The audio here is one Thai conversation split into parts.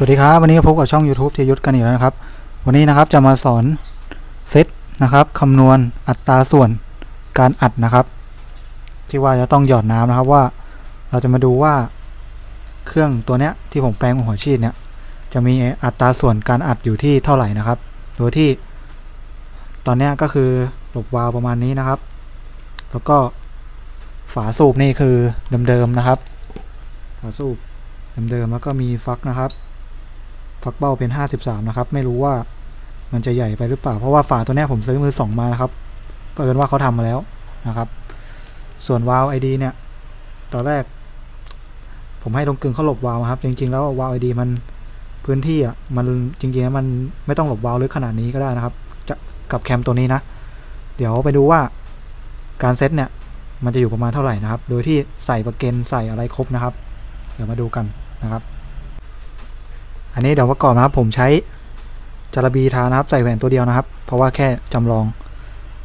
สวัสดีครับ วันนี้พบกับช่อง YouTube เทยุทธกันอีกแล้วนะครับ วันนี้นะครับจะมาสอนเซตนะครับคำนวณอัตราส่วนการอัดนะครับ ที่ว่าจะต้องหยอดน้ำนะครับว่า เราจะมาดูว่าเครื่องตัวเนี้ยที่ผมแปลงหัวฉีดเนี่ยจะมีอัตราส่วนการอัดอยู่ที่เท่าไหร่นะครับโดยที่ ตอนเนี้ยก็คือหลบวาล์วประมาณนี้นะครับ แล้วก็ฝาสูบนี่คือเดิมๆนะครับฝาสูบเดิมๆแล้วก็มีฟักนะครับ ฟักเบ้าเป็น 53 นะครับ ไม่รู้ว่ามันจะใหญ่ไปหรือเปล่า เพราะว่าฝาตัวนี้ผมซื้อมือสองมานะครับเปิดว่าเขาทำมาแล้วนะครับ ส่วนวาล์วไอดีเนี่ย ตอนแรก ผมให้ตรงกึ่งเขาหลบวาล์วครับ จริง ๆ แล้ววาล์วไอดีมันพื้นที่อะ มันจริงๆแล้วมันไม่ต้องหลบวาล์วลึกขนาดนี้ก็ได้นะครับ จะกับแคมตัวนี้นะ เดี๋ยวไปดูว่าการเซตเนี่ย มันจะอยู่ประมาณเท่าไหร่นะครับ โดยที่ใส่ประเกนใส่อะไรครบนะครับ เดี๋ยวมาดูกันนะครับ อันนี้เดี๋ยวประกอบนะครับ ผมใช้จารบีทานะครับ ใส่แหวนตัวเดียวนะครับ เพราะว่าแค่จำลอง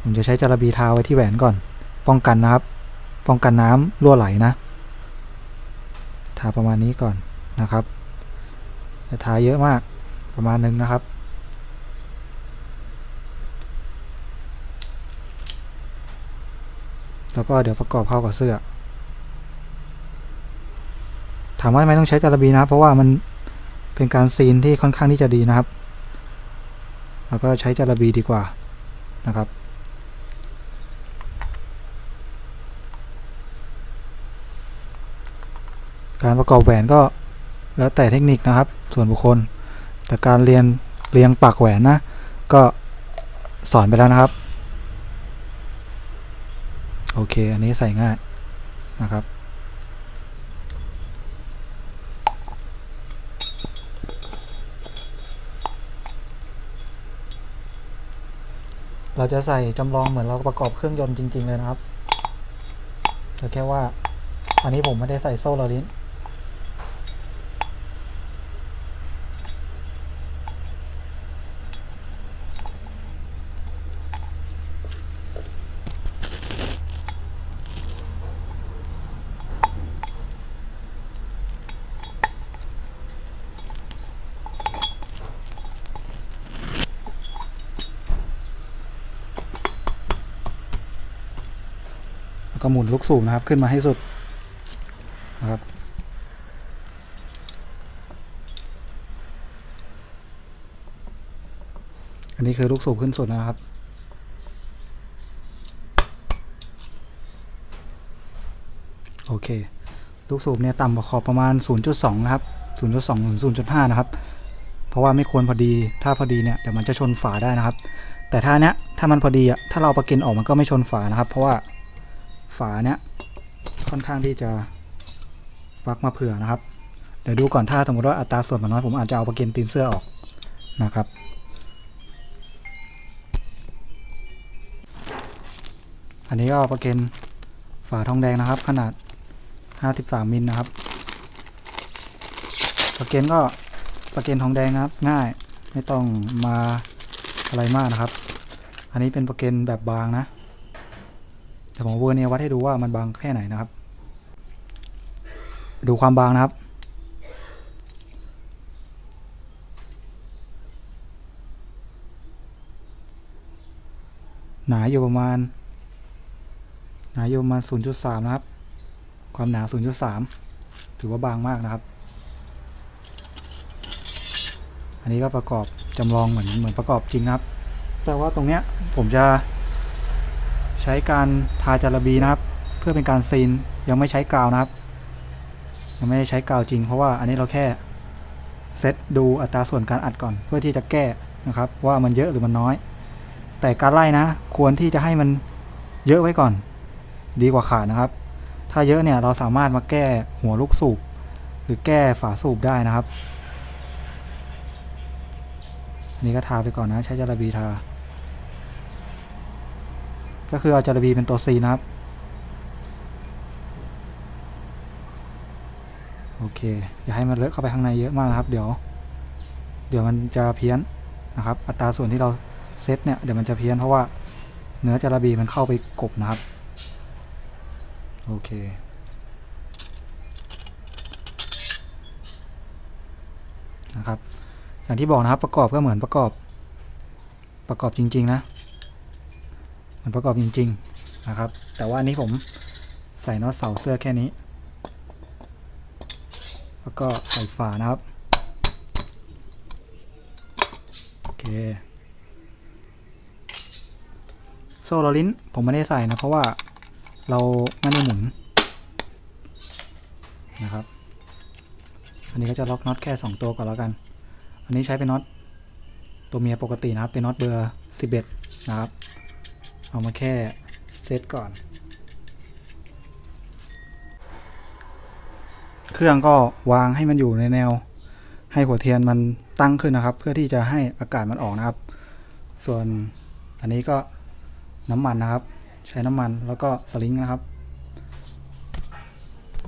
ผมจะใช้จารบีทาไว้ที่แหวนก่อน ป้องกันนะครับ ป้องกันน้ำรั่วไหลนะ ทาประมาณนี้ก่อนนะครับอย่าทาเยอะมากประมาณนึงนะครับ แล้วก็เดี๋ยวประกอบเข้ากับเสื้อ ถามว่าทำไมต้องใช้จารบีนะ เพราะว่ามัน เป็นการซีนที่ค่อนข้างที่จะดีนะครับ แล้วก็ใช้จาระบีดีกว่านะครับ การประกอบแหวนก็แล้วแต่เทคนิคนะครับ ส่วนบุคคล แต่การเรียนเรียงปักแหวนนะ ก็สอนไปแล้วนะครับ โอเค อันนี้ใส่ง่ายนะครับ เราจะใส่จำลองเหมือนเราประกอบเครื่องยนต์จริง ๆ เลยนะครับแต่แค่ว่า อันนี้ผมไม่ได้ใส่โซ่ลอลิ้น ก็หมุนลูกสูบนะครับขึ้นมาให้สุดนะครับอันนี้คือลูกสูบขึ้นสุดนะครับ โอเค ลูกสูบเนี่ยต่ำกว่าขอบประมาณ 0.2 นะครับ 0.2ถึง0.5 นะครับ เพราะว่าไม่ควรพอดี ถ้าพอดีเนี่ยเดี๋ยวมันจะชนฝาได้นะครับ แต่ถ้าเนี้ยถ้ามันพอดีอะ ถ้าเราประก็นออกมันก็ไม่ชนฝานะครับ เพราะว่า ฝาเนี้ยค่อนข้างที่จะฟักมาเผื่อนะครับ เดี๋ยวดูก่อนถ้าสมมติว่าอัตราส่วนมันน้อยผมอาจจะเอาประเก็นตีนเสื้อออกนะครับอันนี้ก็ประเก็นฝาทองแดงนะครับ ขนาด 53 มิลนะครับ ประเก็นก็ประเก็นทองแดงนะครับ ง่ายไม่ต้องมาอะไรมากนะครับ อันนี้เป็นประเก็นแบบบางนะ เดี๋ยวผมเวอร์เนี่ยวัดให้ดูว่ามันบางแค่ไหนนะครับ ดูความบางนะครับ หนาอยู่ประมาณ หนาอยู่ประมาณ 0.3 นะครับ ความหนา 0.3 ถือว่าบางมากนะครับ อันนี้ก็ประกอบจำลองเหมือนเหมือนประกอบจริงนะครับ แต่ว่าตรงเนี้ยผมจะ ใช้การทาจารบีนะครับ เพื่อเป็นการซีนยังไม่ใช้กาวนะครับ ยังไม่ได้ใช้กาวจริง เพราะว่าอันนี้เราแค่เซตดูอัตราส่วนการอัดก่อนเพื่อที่จะแก้นะครับ ว่ามันเยอะหรือมันน้อย แต่การไล่นะ ควรที่จะให้มันเยอะไว้ก่อน ดีกว่าขาดนะครับ ถ้าเยอะเนี่ยเราสามารถมาแก้หัวลูกสูบหรือแก้ฝาสูบได้นะครับ อันนี้ก็ทาไปก่อนนะใช้จารบีทา ก็คือเอาจาระบีเป็นตัว C นะครับ โอเค อย่าให้มันเลอะเข้าไปข้างในเยอะมากนะครับ เดี๋ยว เดี๋ยวมันจะเพี้ยนนะครับ อัตราส่วนที่เราเซตเนี่ย เดี๋ยวมันจะเพี้ยนเพราะว่าเนื้อจาระบีมันเข้าไปกบนะครับ โอเคนะครับ อย่างที่บอกนะครับประกอบก็เหมือนประกอบประกอบจริง ๆ นะ มือนประกอบจริง ๆ นะครับ แต่ว่าอันนี้ผมใส่น็อตเสาเสื้อแค่นี้ แล้วก็ใส่ฝานะครับ โอเค โซ่ลอลิ้นผมไม่ได้ใส่นะ เพราะว่าเราไม่ได้หมุนนะครับ อันนี้ก็จะล็อกน็อตแค่ 2 ตัวก่อนแล้วกัน อันนี้ใช้เป็นน็อตตัวเมียปกตินะครับ เป็นน็อตเบอร์ 11 นะครับ เอามาแค่เซตก่อน เครื่องก็วางให้มันอยู่ในแนว ให้หัวเทียนมันตั้งขึ้นนะครับ เพื่อที่จะให้อากาศมันออกนะครับ ส่วนอันนี้ก็น้ำมันนะครับ ใช้น้ำมันแล้วก็สลิงนะครับ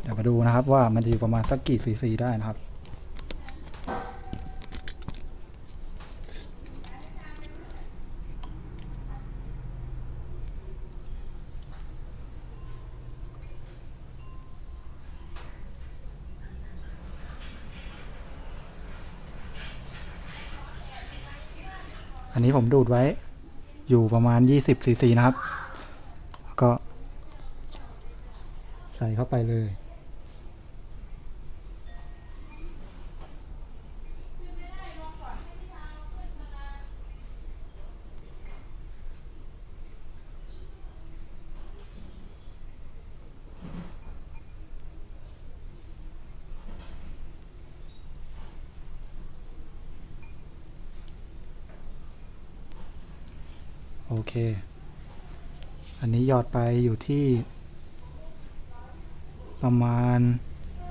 เดี๋ยวมาดูนะครับว่ามันจะอยู่ประมาณสักกี่ซีซีได้นะครับ อันนี้ผมดูดไว้อยู่ประมาณ 20ซีซีนะครับ ก็ใส่เข้าไปเลย เค อันนี้หยอดไปอยู่ที่ ประมาณ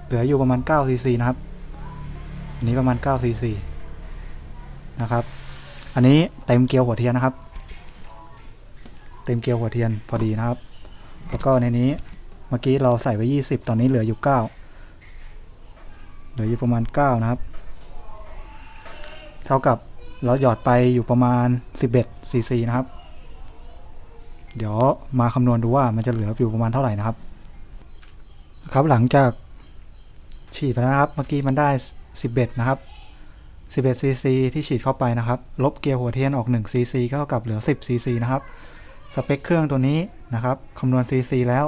เหลืออยู่ประมาณ9ซีซีนะครับ อันนี้ประมาณ9ซีซีนะครับ อันนี้เต็มเกลียวหัวเทียนนะครับ เต็มเกลียวหัวเทียนพอดีนะครับ แล้วก็ในนี้เมื่อกี้เราใส่ไว้ 20 ตอนนี้เหลืออยู่ 9 เหลืออยู่ประมาณ 9 นะครับ เท่ากับเราหยอดไปอยู่ประมาณ 11ซีซีนะครับ เดี๋ยวมาคำนวณดูว่ามันจะเหลืออยู่ประมาณเท่าไหร่นะครับ ครับหลังจากฉีดไปแล้วนะครับ เมื่อกี้มันได้ 11 นะครับ 11ซีซีที่ฉีดเข้าไปนะครับ ลบเกียร์หัวเทียนออก1ซีซีก็เท่ากับเหลือ 10ซีซีนะครับ สเปคเครื่องตัวนี้นะครับคำนวณซีซีแล้ว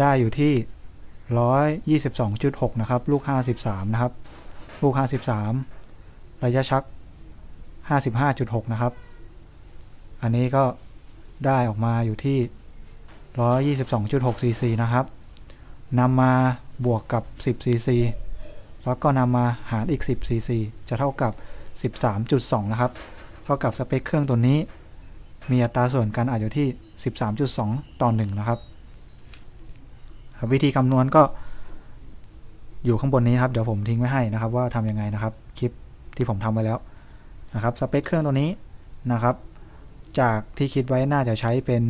ได้อยู่ที่ 122.6 นะครับ ลูก 53 นะครับ ลูก 53 ระยะชัก 55.6 นะครับ อันนี้ก็ ได้ออกมาอยู่ที่ 122.6ซีซีนะครับนำมาบวกกับ 10ซีซีแล้วก็นำมาหารอีก 10ซีซีจะเท่ากับ 13.2 นะครับ เท่ากับสเปคเครื่องตัวนี้ มีอัตราส่วนการอัดอยู่ที่ 13.2 ต่อ 1 นะครับ วิธีคำนวณก็อยู่ข้างบนนี้ครับ เดี๋ยวผมทิ้งไว้ให้นะครับ ว่าทำยังไงนะครับ คลิปที่ผมทำไว้แล้วนะครับ สเปคเครื่องตัวนี้นะครับ จากที่คิดไว้น่าจะใช้เป็น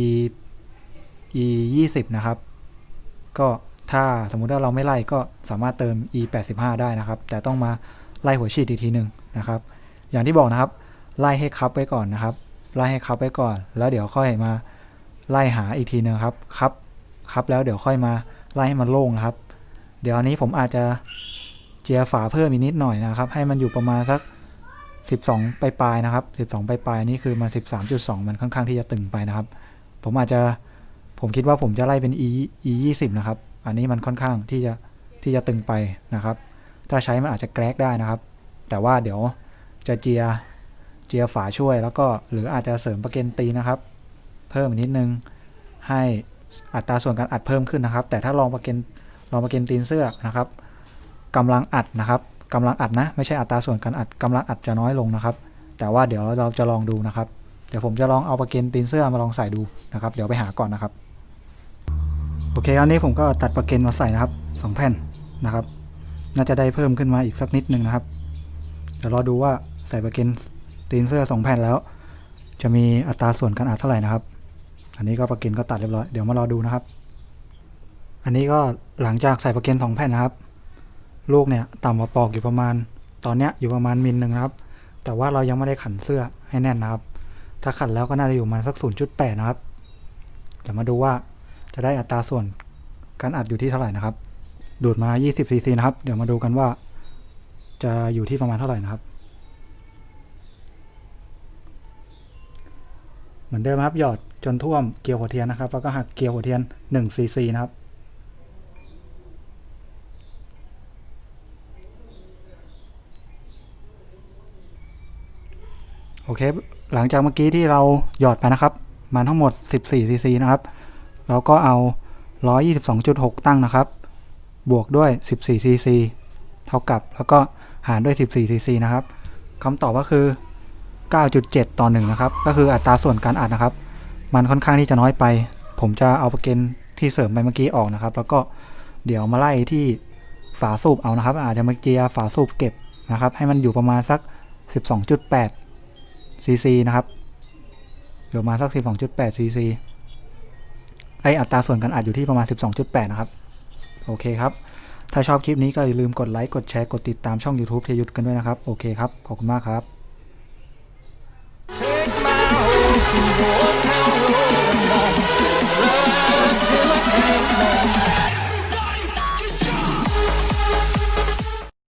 e e 20นะครับ ก็ถ้าสมมุติว่าเราไม่ไล่ก็สามารถเติม e 85ได้นะครับ แต่ต้องมาไล่หัวฉีดอีกทีหนึ่งนะครับ อย่างที่บอกนะครับ ไล่ให้คับไว้ก่อนนะครับ ไล่ให้คับไว้ก่อน แล้วเดี๋ยวค่อยมาไล่หาอีกทีหนึงครับคับคับแล้วเดี๋ยวค่อยมาไล่ให้มันโล่งนะครับ เดี๋ยวอันนี้ผมอาจจะเจียฝาเพิ่มอีกนิดหน่อยนะครับ ให้มันอยู่ประมาณสัก 12 ปลายๆนะครับ 12 ปลายๆนี่คือมัน13.2 มันค่อนข้างที่จะตึงไปนะครับ ผมอาจจะผมคิดว่าผมจะไล่เป็น e e 20นะครับ อันนี้มันค่อนข้างที่จะที่จะตึงไปนะครับ ถ้าใช้มันอาจจะแกรกได้นะครับ แต่ว่าเดี๋ยวจะเจียเจียฝาช่วยแล้วก็หรืออาจจะเสริมประเกนตีนะครับ เพิ่มนิดนึงให้อัตราส่วนการอัดเพิ่มขึ้นนะครับ แต่ถ้าลองประเกนลองประเกนตีนเสื้อนะครับกำลังอัดนะครับ กำลังอัดนะ ไม่ใช่อัตราส่วนการอัดกำลังอัดจะน้อยลงนะครับ แต่ว่าเดี๋ยวเราจะลองดูนะครับ เดี๋ยวผมจะลองเอาประเกนตีนเสื้อมาลองใส่ดูนะครับ เดี๋ยวไปหาก่อนนะครับ โอเค อันนี้ผมก็ตัดประเกนมาใส่นะครับสองแผ่นนะครับ น่าจะได้เพิ่มขึ้นมาอีกสักนิดนึงนะครับ เดี๋ยวรอดูว่าใส่ประเกนตีนเสื้อสองแผ่นแล้ว จะมีอัตราส่วนการอัดเท่าไหร่นะครับ อันนี้ก็ประเกนก็ตัดเรียบร้อย เดี๋ยวมารอดูนะครับ อันนี้ก็หลังจากใส่ประเกนสองแผ่นนะครับ ลูกเนี่ยต่ำกว่าปอกอยู่ประมาณ ตอนเนี้ยอยู่ประมาณมิลหนึ่งนะครับ แต่ว่าเรายังไม่ได้ขันเสื้อให้แน่นนะครับ ถ้าขันแล้วก็น่าจะอยู่ประมาณสัก 0.8 นะครับ เดี๋ยวมาดูว่าจะได้อัตราส่วนการอัดอยู่ที่เท่าไหร่นะครับ ดูดมา 20ซีซีนะครับ เดี๋ยวมาดูกันว่า จะอยู่ที่ประมาณเท่าไหร่นะครับ เหมือนเดิมครับ หยอดจนท่วมเกลียวหัวเทียนนะครับ แล้วก็หักเกลียวหัวเทียน1ซีซีนะครับ โอเค หลังจากเมื่อกี้ที่เราหยอดไปนะครับ มันทั้งหมด 14 ซีซีนะครับ เราก็เอา 122.6 ตั้งนะครับ บวกด้วย 14 ซีซีเท่ากับแล้วก็หารด้วย 14 ซีซีนะครับคำตอบก็คือ 9.7 ต่อ 1 นะครับ ก็คืออัตราส่วนการอัดนะครับ มันค่อนข้างที่จะน้อยไป ผมจะเอาเกณฑ์ที่เสริมไปเมื่อกี้ออกนะครับ แล้วก็เดี๋ยวมาไล่ที่ฝาสูบเอานะครับ อาจจะมาเกียร์ฝาสูบเก็บนะครับ ให้มันอยู่ประมาณสัก 12.8 cc นะครับอยู่มาสัก 12.8 cc ไออัตราส่วนกันอัดอยู่ที่ประมาณ 12.8 นะครับ โอเคครับ ถ้าชอบคลิปนี้ก็อย่าลืมกดไลค์ กดแชร์ กดติดตามช่อง YouTube เทยุทธกันด้วยนะครับ โอเคครับ ขอบคุณมากครับ Take my